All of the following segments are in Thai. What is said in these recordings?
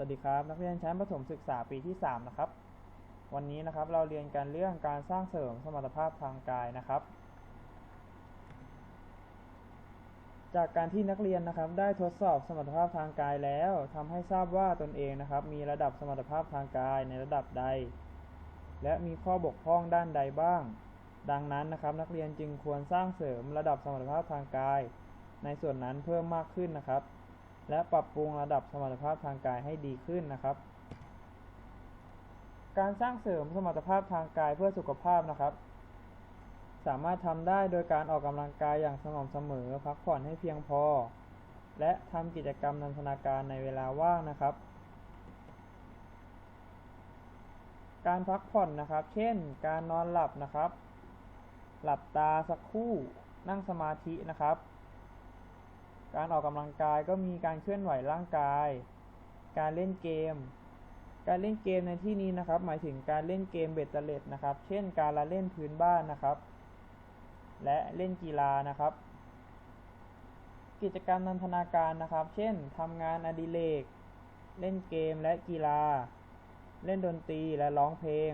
วัสดีครับ นักเรียนชั้นประถมศึกษาปีที่ 3 นะครับ วันนี้นะครับเราเรียนกันเรื่องการสร้างเสริมสมรรถภาพทางกายนะครับ จากการที่นักเรียนนะครับได้ทดสอบสมรรถภาพทางกายแล้วทำให้ทราบว่าตนเองนะครับ มีระดับสมรรถภาพทางกายในระดับใด และมีข้อบกพร่องด้านใดบ้าง ดังนั้นนะครับ นักเรียนจึงควรสร้างเสริมระดับสมรรถภาพทางกาย ในส่วนนั้นเพิ่มมากขึ้นนะครับ และปรับปรุงระดับสมรรถภาพทางกายให้ดีขึ้นนะครับ การสร้างเสริมสมรรถภาพทางกายเพื่อสุขภาพนะครับ สามารถทำได้โดยการออกกำลังกายอย่างสม่ำเสมอ พักผ่อนให้เพียงพอ และทำกิจกรรมนันทนาการในเวลาว่างนะครับ การพักผ่อนนะครับ เช่น การนอนหลับนะครับ หลับตาสักครู่นั่งสมาธินะครับ การออกกำลังกายก็มีการเคลื่อนไหวร่างกาย การเล่นเกม การเล่นเกมในที่นี้นะครับ หมายถึงการเล่นเกมเบ็ดเตล็ดนะครับ เช่น การละเล่นพื้นบ้านนะครับ และเล่นกีฬานะครับ กิจกรรมนันทนาการนะครับ เช่นทำงานอดิเรก เล่นเกมและกีฬา เล่นดนตรีและร้องเพลง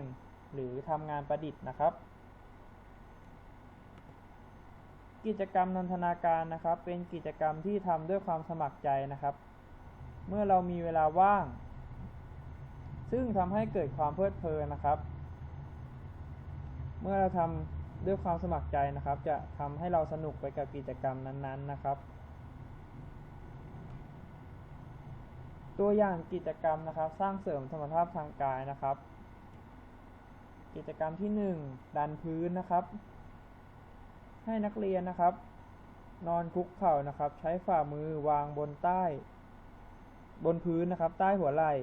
หรือทำงานประดิษฐ์นะครับ กิจกรรมนันทนาการนะครับ เป็นกิจกรรมที่ทำด้วยความสมัครใจนะครับ เมื่อเรามีเวลาว่าง ซึ่งทำให้เกิดความเพลิดเพลินนะครับ เมื่อเราทำด้วยความสมัครใจนะครับ จะทำให้เราสนุกไปกับกิจกรรมนั้นๆนะครับ ตัวอย่างกิจกรรมนะครับ สร้างเสริมสมรรถภาพทางกายนะครับ กิจกรรมที่ 1 ดันพื้นนะครับ ให้นักเรียนนะครับ นอนคุกเข่านะครับ ใช้ฝ่ามือวางบนใต้ บนพื้นนะครับ ใต้หัวไหล่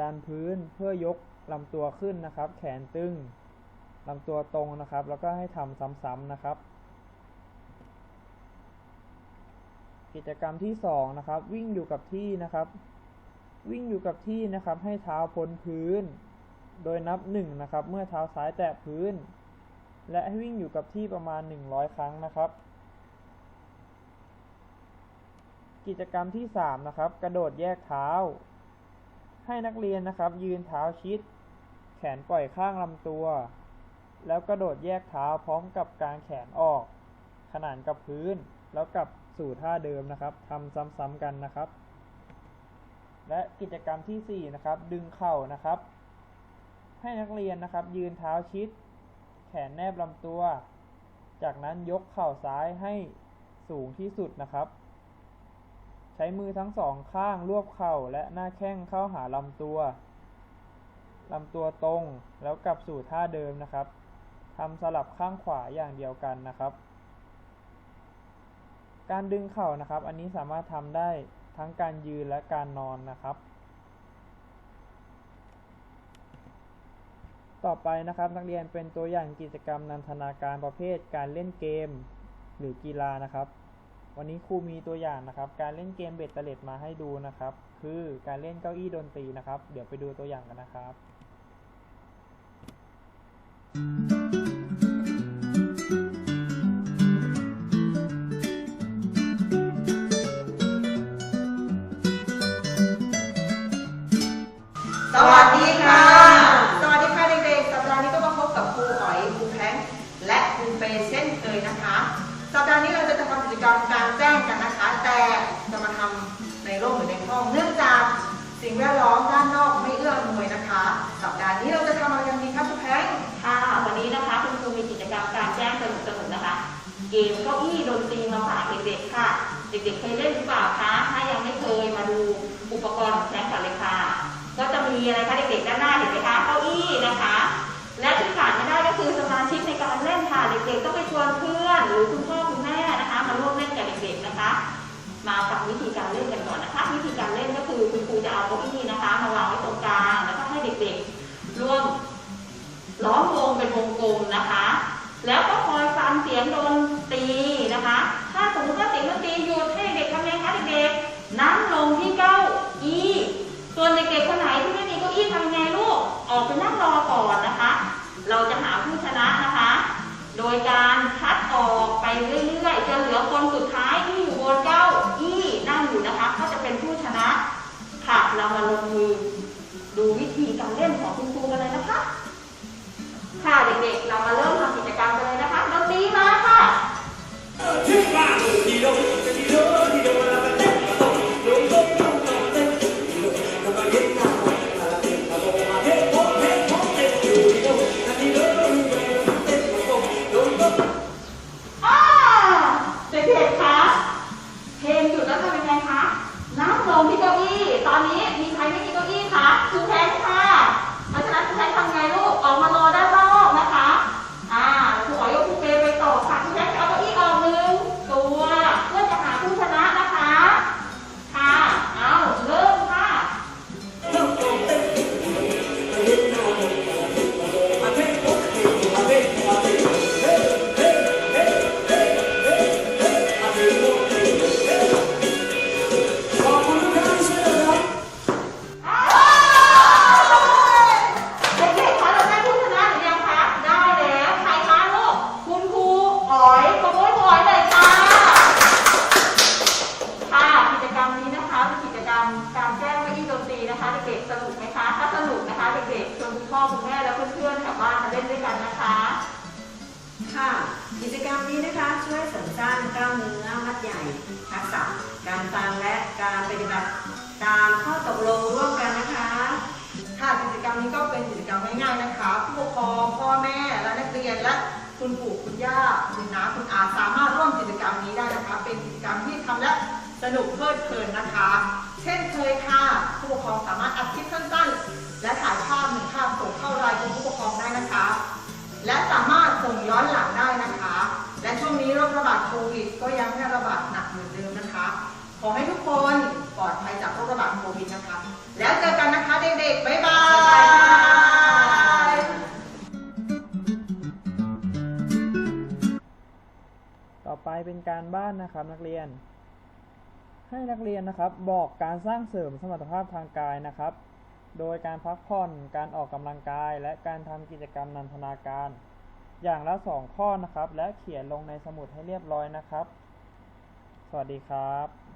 ดันพื้นเพื่อยกลำตัวขึ้นนะครับ แขนตึงลำตัวตรงนะครับ แล้วก็ให้ทำซ้ำๆนะครับ กิจกรรมที่2นะครับ วิ่งอยู่กับที่นะครับ วิ่งอยู่กับที่นะครับ ให้เท้าพ้นพื้น โดยนับ1นะครับ เมื่อเท้าซ้ายแตะพื้น และให้วิ่งอยู่กับที่ประมาณ 100 ครั้งนะครับ กิจกรรมที่ 3 นะครับ กระโดดแยกเท้า ให้นักเรียนนะครับ ยืนเท้าชิด แขนปล่อยข้างลำตัว แล้วกระโดดแยกเท้าพร้อมกับกางแขนออก ขนานกับพื้น แล้วกลับสู่ท่าเดิมนะครับทำซ้ำๆกันนะครับ และกิจกรรมที่ 4 นะครับ ดึงเข่านะครับ ให้นักเรียนนะครับ ยืนเท้าชิด แขนแนบลำตัว จากนั้นยกเข่าซ้ายให้สูงที่สุดนะครับ ใช้มือทั้งสองข้างรวบเข่าและหน้าแข้งเข้าหาลำตัวลำตัวตรงแล้วกลับสู่ท่าเดิมนะครับทำสลับข้างขวาอย่างเดียวกันนะครับ การดึงเข่านะครับ อันนี้สามารถทำได้ทั้งการยืนและการนอนนะครับ ต่อไปนะครับนักเรียนเป็นตัวอย่างกิจกรรมนันทนาการประเภทการเล่นเกมหรือกีฬานะครับ วันนี้ครูมีตัวอย่างนะครับ การเล่นเกมเบ็ดเตล็ดมาให้ดูนะครับ คือการเล่นเก้าอี้ดนตรีนะครับ เดี๋ยวไปดูตัวอย่างกันนะครับสวัสดี จะมาทำในร่มหรือในห้อง เนื่องจากสิ่งแวดล้อมด้านนอกไม่เอื้ออำนวยนะคะ สัปดาห์นี้เราจะทำอะไรกันดีคะคุณแพงค่ะวันนี้นะคะคุณครูมีกิจกรรมการแจ้งสนุกๆนะคะ เกมเก้าอี้ดนตรีมาฝากเด็กๆค่ะ เด็กๆเคยเล่นหรือเปล่า มาฟังวิธีการเล่นกันก่อนนะคะ วิธีการเล่นก็คือคุณครูจะเอาเก้าอี้นะคะ มาวางไว้ตรงกลางแล้วก็ให้เด็กๆร่วมล้อมวงเป็นวงกลมนะคะ แล้วก็คอยฟังเสียงดนตรีนะคะ ถ้าสมมติว่าเสียงดนตรีหยุดให้เด็กทำไงคะเด็กๆนั่งลงที่เก้าอี้ส่วนเด็กๆคนไหนที่ไม่มีเก้าอี้ทำไงลูกออกไปนั่งรอก่อนนะคะ เราจะหาผู้ชนะนะคะ โดยการคัดออก ค่ะ เด็กๆชวนคุณพ่อคุณแม่และเพื่อนๆแถวบ้านมาเล่นด้วยกันนะคะ ค่ะ กิจกรรมนี้นะคะช่วยเสริมสร้างกล้ามเนื้อมัดใหญ่ ทักษะการฟังและการปฏิบัติตามข้อตกลงร่วมกันนะคะ ค่ะกิจกรรมนี้ก็เป็นกิจกรรมง่ายๆนะคะ ผู้ปกครองพ่อแม่และนักเรียนและคุณปู่คุณย่าคุณน้าคุณอาสามารถร่วมกิจกรรมนี้ได้นะคะ เป็นกิจกรรมที่ทำและสนุกเพลิดเพลินนะคะ เช่นเคยค่ะ ผู้ปกครองสามารถอัดคลิปสั้น ภัยจากโคระบโควิดนะคะ แล้วเจอกันนะคะเด็กๆ บ๊ายบายต่อไปเป็นการบ้านนะครับนักเรียน ให้นักเรียนนะครับบอกการสร้างเสริมสมรรถภาพทางกายนะครับ โดยการพักผ่อน การออกกำลังกาย และการทำกิจกรรมนันทนาการ อย่างละสองข้อนะครับ และเขียนลงในสมุดให้เรียบร้อยนะครับ สวัสดีครับ